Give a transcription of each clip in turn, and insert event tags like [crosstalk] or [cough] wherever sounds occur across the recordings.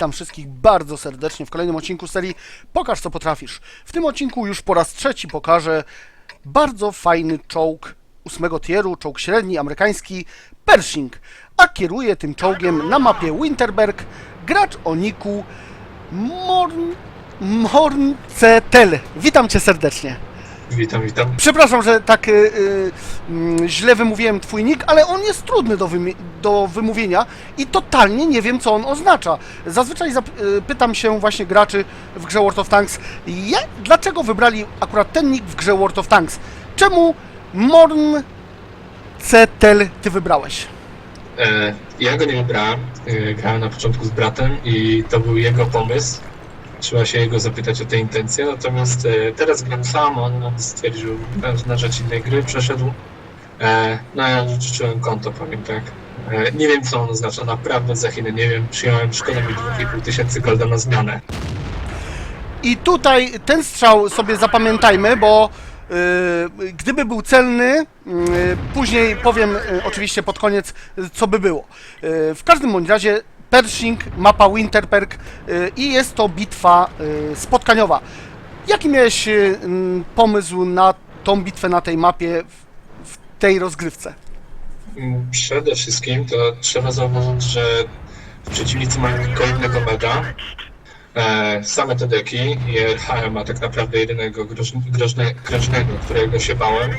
Witam wszystkich bardzo serdecznie w kolejnym odcinku serii Pokaż co potrafisz. W tym odcinku już po raz trzeci pokażę bardzo fajny czołg ósmego tieru, czołg średni, amerykański Pershing. A kieruje tym czołgiem na mapie Winterberg gracz o niku Morn... Morncetel. Witam cię serdecznie. Witam, witam. Przepraszam, że tak y, y, mm, źle wymówiłem twój nick, ale on jest trudny do, wymi- do wymówienia i totalnie nie wiem, co on oznacza. Zazwyczaj zap- y, pytam się właśnie graczy w grze World of Tanks, ja, dlaczego wybrali akurat ten nick w grze World of Tanks? Czemu Morn Cetel ty wybrałeś? E, ja go nie wybrałem. E, grałem na początku z bratem i to był jego pomysł. Trzeba się jego zapytać o te intencje. Natomiast e, teraz gram sam, on stwierdził na rzecz innej gry, przeszedł. E, no ja życzyłem konto, powiem tak. E, nie wiem co on oznacza, naprawdę za Chiny nie wiem. Przyjąłem, szkoda mi 2,5 tysięcy golda na zmianę. I tutaj ten strzał sobie zapamiętajmy, bo y, gdyby był celny, y, później powiem y, oczywiście pod koniec, co by było. Y, w każdym bądź razie Pershing, mapa Winterberg y, i jest to bitwa y, spotkaniowa. Jaki miałeś y, pomysł na tą bitwę na tej mapie w, tej rozgrywce? Przede wszystkim to trzeba zauważyć, że przeciwnicy mają tylko meda. E, same te deki i RHM ma tak naprawdę jedynego groźn- groźne, groźnego, którego się bałem.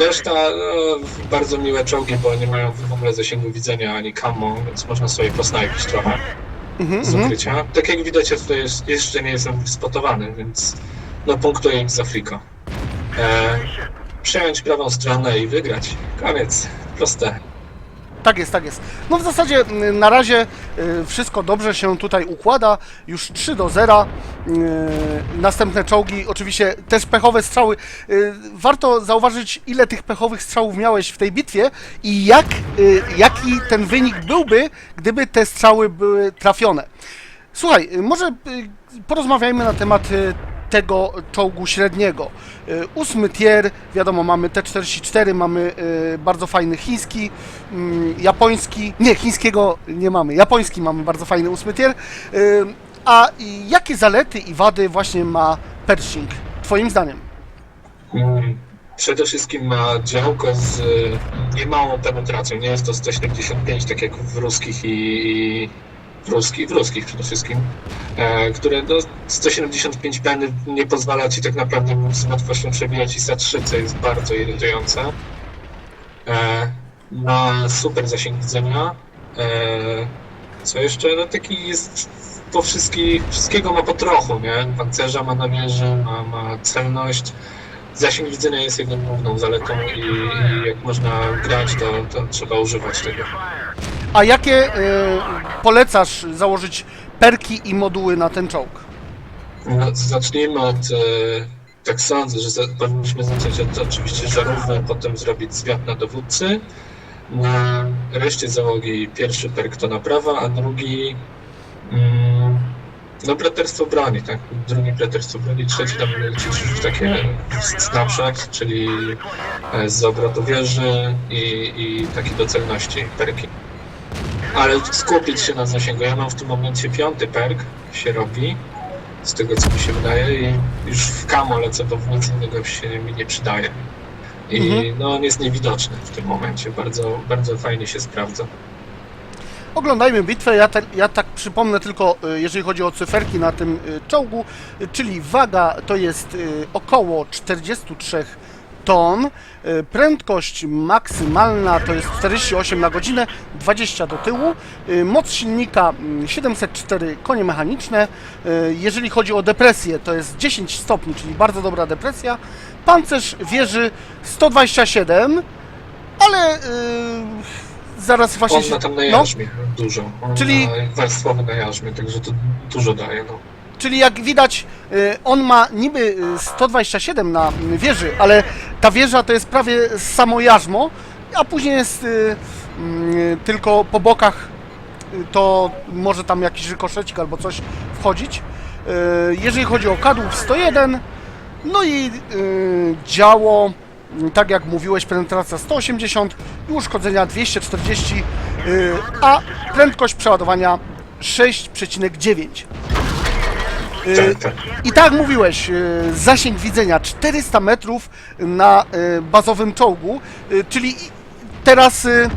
Reszta no, bardzo miłe czołgi, bo nie mają w ogóle zasięgu widzenia ani camo, więc można sobie posnajpić trochę Mhm, z mhm. ukrycia. Tak jak widać, ja tutaj jeszcze nie jestem spotowany, więc no punktuję ich z Afriko. E, przejąć prawą stronę i wygrać. Koniec. Proste. Tak jest, tak jest. No w zasadzie y, na razie y, wszystko dobrze się tutaj układa. Już 3 do 0. Y, Następne czołgi, oczywiście też pechowe strzały. Y, Warto zauważyć, ile tych pechowych strzałów miałeś w tej bitwie i jak, jaki ten wynik byłby, gdyby te strzały były trafione. Słuchaj, może porozmawiajmy na temat tego czołgu średniego. Y, Ósmy tier, wiadomo, mamy T-44, mamy y, bardzo fajny chiński, mm, japoński, nie, chińskiego nie mamy, japoński mamy bardzo fajny ósmy tier. Y, A jakie zalety i wady właśnie ma Pershing, twoim zdaniem? Mm, Przede wszystkim ma działko z niemałą penetracją. Nie jest to 175, tak jak w ruskich i, i w ruskich, w ruskich przede wszystkim, e, które no, 175 peny nie pozwala ci tak naprawdę z łatwością przebijać ISA 3, co jest bardzo irytujące. E, ma super zasięg widzenia. E, co jeszcze? No taki jest po wszystkich, wszystkiego ma po trochu, nie? Pancerza ma na ma, ma celność. Zasięg widzenia jest jego główną zaletą i, i jak można grać, to, to trzeba używać tego. A jakie y, polecasz założyć perki i moduły na ten czołg? No, zacznijmy od, e, tak sądzę, że za, powinniśmy zacząć od oczywiście żarówki, potem zrobić zwiat na dowódcy. Na reszcie załogi pierwszy perk to naprawa, a drugi mm, no braterstwo broni, tak? Drugi braterstwo broni, trzeci tam lecieć już takie snapshot, czyli e, z obrotu wieży i, i takie do celności perki. Ale skupić się na zasięgu. Ja mam w tym momencie piąty perk się robi, z tego co mi się wydaje i już w kamo lecę, bo w nic innego się mi nie przydaje. I Mhm. no on jest niewidoczny w tym momencie, bardzo, bardzo fajnie się sprawdza. Oglądajmy bitwę. Ja, te, ja tak przypomnę tylko, y, jeżeli chodzi o cyferki na tym y, czołgu, y, czyli waga to jest około 43 ton, y, prędkość maksymalna to jest 48 na godzinę, 20 do tyłu, y, moc silnika mm, 704 konie mechaniczne, y, jeżeli chodzi o depresję to jest 10 stopni, czyli bardzo dobra depresja, pancerz wieży 127, ale y, zaraz właśnie On się... ma tam na no. jarzmie dużo. On Czyli- warstwowy na jarzmie, także to dużo daje. No. Czyli jak widać, y, on ma niby y, 127 na y, wieży, ale ta wieża to jest prawie samo jarzmo, a później jest y, tylko po bokach to może tam jakiś rykoszecik albo coś wchodzić. Jeżeli chodzi o kadłub 101, no i działo, tak jak mówiłeś, penetracja 180 i uszkodzenia 240, y, a prędkość przeładowania 6,9. Y, Tak, tak. I tak mówiłeś, y, zasięg widzenia 400 metrów na y, bazowym czołgu, y, czyli teraz y,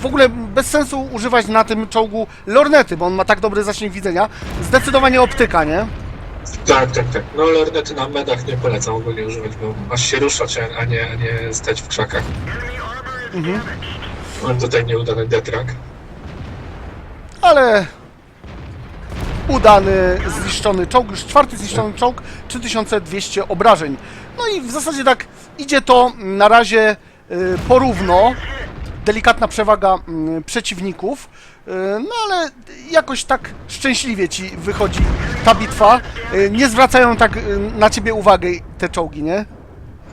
w ogóle bez sensu używać na tym czołgu lornety, bo on ma tak dobry zasięg widzenia. Zdecydowanie optyka, nie? Tak, tak, tak. No lornety na medach nie polecam ogólnie używać, bo aż się ruszać, a- a nie, a nie stać w krzakach. Mhm. Mam tutaj nieudany detrak. Ale udany, zniszczony czołg, już czwarty zniszczony czołg, 3200 obrażeń. No i w zasadzie tak idzie to na razie y, porówno, delikatna przewaga mm, przeciwników, y, no ale jakoś tak szczęśliwie ci wychodzi ta bitwa. Y, Nie zwracają tak na ciebie uwagi te czołgi, nie?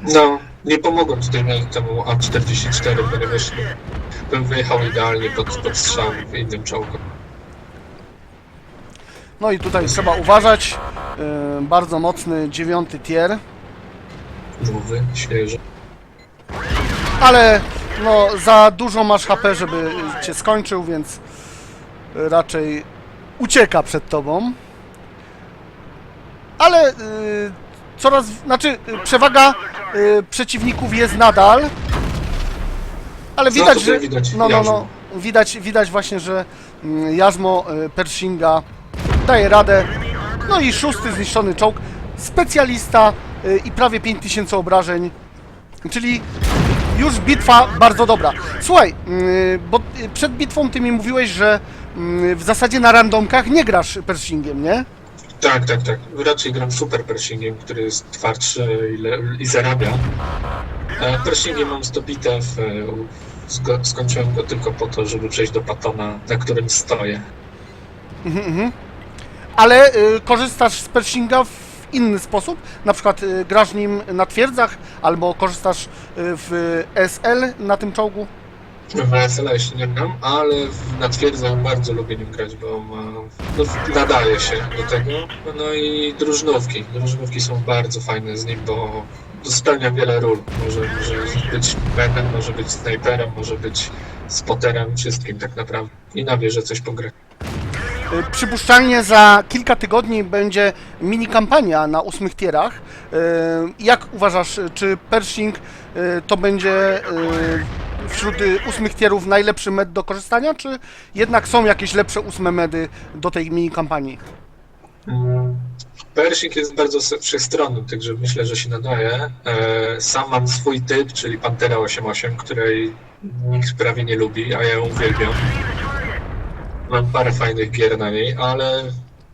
No, nie pomogłem tutaj miałem temu A44, ponieważ bym wyjechał idealnie pod, pod strzał w innym czołgu. No i tutaj trzeba uważać, y, bardzo mocny dziewiąty tier. Nowy, świeży. ale no za dużo masz HP, żeby cię skończył, więc raczej ucieka przed tobą. Ale y, coraz, znaczy przewaga y, przeciwników jest nadal, ale No, widać, że widać no, no, no, widać, widać właśnie, że mm, jarzmo Pershinga daje radę. No i szósty zniszczony czołg, specjalista y, i prawie 5000 obrażeń, czyli już bitwa bardzo dobra. Słuchaj, yy, bo yy, przed bitwą ty mi mówiłeś, że w zasadzie na randomkach nie grasz Pershingiem, nie? Tak, tak, tak. Raczej gram super Pershingiem, który jest twardszy i, i zarabia. Pershingiem mam 100 bitew. e, Skończyłem go tylko po to, żeby przejść do patona, na którym stoję. Mhm, mhm. Ale yy, korzystasz z Pershinga w inny sposób? Na przykład yy, grasz nim na twierdzach, albo korzystasz yy, w SL na tym czołgu? W SLA jeszcze nie gram, ale na twierdzę bardzo lubię nim grać, bo ma, no, nadaje się do tego. No i drużynówki. Drużynówki są bardzo fajne z nim, bo spełnia wiele ról. Może, może być menem, może być snajperem, może być spoterem, wszystkim tak naprawdę. I na wieżę coś pograć. Yy, Przypuszczalnie za kilka tygodni będzie mini kampania na ósmych tierach. Yy, Jak uważasz, czy Pershing yy, to będzie wśród y, ósmych tierów najlepszy med do korzystania, czy jednak są jakieś lepsze ósme medy do tej mini kampanii? Pershing jest bardzo wszechstronny, także myślę, że się nadaje. E, Sam mam swój typ, czyli Pantera 88, której nikt prawie nie lubi, a ja ją uwielbiam. Mam parę fajnych gier na niej, ale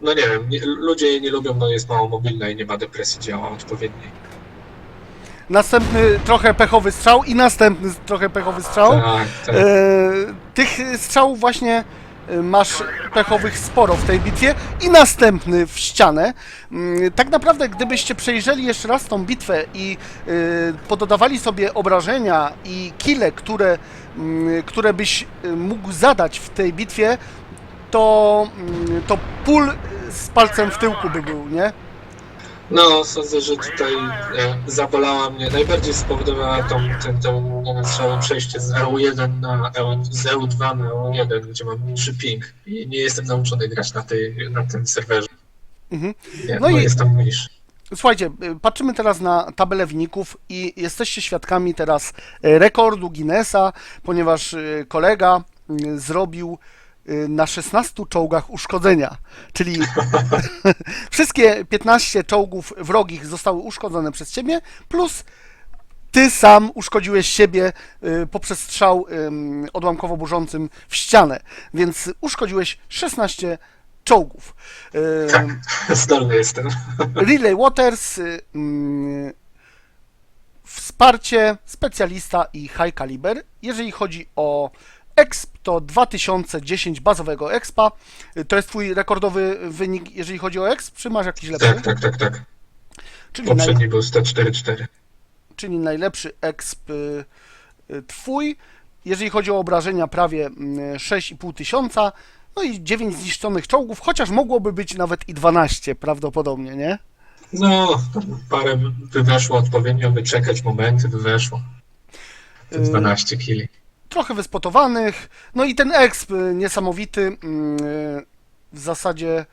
no nie wiem, nie, ludzie jej nie lubią, no jest mało mobilna i nie ma depresji działa odpowiedniej. Następny trochę pechowy strzał i następny trochę pechowy strzał. Tak, tak. E, tych strzałów właśnie e, masz pechowych sporo w tej bitwie i następny w ścianę. Mm, Tak naprawdę, gdybyście przejrzeli jeszcze raz tą bitwę i e, pododawali sobie obrażenia i kile, które, mm, które byś e, mógł zadać w tej bitwie, to, mm, to pól z palcem w tyłku by był, nie? No, sądzę, że tutaj e, zabolała mnie, najbardziej spowodowała tą, ten, tą przejście z EU1 na EU, z EU2 na EU1, gdzie mam niższy ping i nie jestem nauczony grać na, tej, na tym serwerze. Mhm. Nie, No no i- jest tam niższy. Słuchajcie, y, patrzymy teraz na tabelę wyników i jesteście świadkami teraz y, rekordu Guinnessa, ponieważ y, kolega y, zrobił na 16 czołgach uszkodzenia, czyli [laughs] wszystkie 15 czołgów wrogich zostały uszkodzone przez ciebie, plus ty sam uszkodziłeś siebie y, poprzez strzał ym, odłamkowo-burzącym w ścianę, więc uszkodziłeś 16 czołgów. Tak, [laughs] zdolny jestem. [laughs] Relay Waters, y, mm, wsparcie, specjalista i high caliber. Jeżeli chodzi o exp, to 2010 bazowego expa. To jest twój rekordowy wynik, jeżeli chodzi o exp, czy masz jakiś lepszy? Tak, tak, tak, tak. Czyli, naj, Poprzedni był 104-4. czyli najlepszy exp y, y, twój. Jeżeli chodzi o obrażenia, prawie mm, 6,5 tysiąca. No i 9 zniszczonych czołgów, chociaż mogłoby być nawet i 12 prawdopodobnie, nie? No, parę by weszło odpowiednio, wyczekać momenty, by weszło. Te Y, 12 kili. Trochę wyspotowanych, no i ten exp y, niesamowity, mm, y, w zasadzie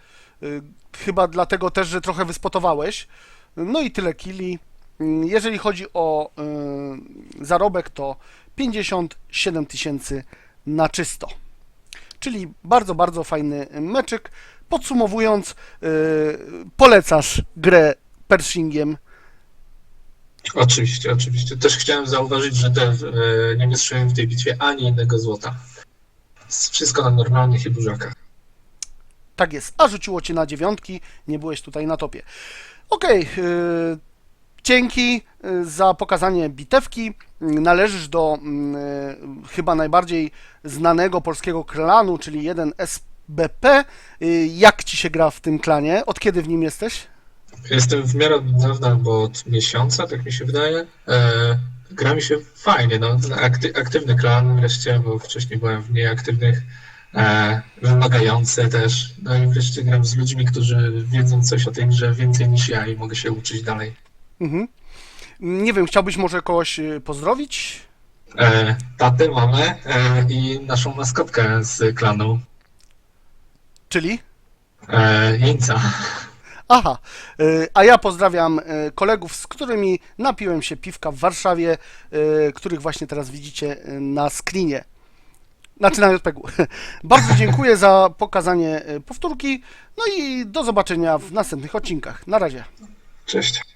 y, chyba dlatego też, że trochę wyspotowałeś. No i tyle kili. Mm, Jeżeli chodzi o zarobek, to 57 tysięcy na czysto. Czyli bardzo, bardzo fajny meczyk. Podsumowując, polecasz grę Pershingiem. Oczywiście, oczywiście. Też chciałem zauważyć, że Dev e, nie wystrzelił w tej bitwie ani jednego złota. Wszystko na normalnych i burzakach. Tak jest, a rzuciło cię na dziewiątki, nie byłeś tutaj na topie. Okej, yy, dzięki yy, za pokazanie bitewki. Należysz do yy, chyba najbardziej znanego polskiego klanu, czyli jeden SBP. Yy, jak ci się gra w tym klanie? Od kiedy w nim jesteś? Jestem w miarę od niedawna, bo od miesiąca, tak mi się wydaje. E, gra mi się fajnie, no. Akty, aktywny klan wreszcie, bo wcześniej byłem w nieaktywnych. E, wymagający też. No i wreszcie gram z ludźmi, którzy wiedzą coś o tej grze więcej niż ja i mogę się uczyć dalej. Mhm. Nie wiem, chciałbyś może kogoś yy, pozdrowić? E, tatę, mamę e, i naszą maskotkę z klanu, Czyli? e, Jeńca. Aha, y, a ja pozdrawiam y, kolegów, z którymi napiłem się piwka w Warszawie, y, których właśnie teraz widzicie na screenie. Znaczy na JPEG-u. [laughs] Bardzo dziękuję za pokazanie powtórki. No i do zobaczenia w następnych odcinkach. Na razie. Cześć.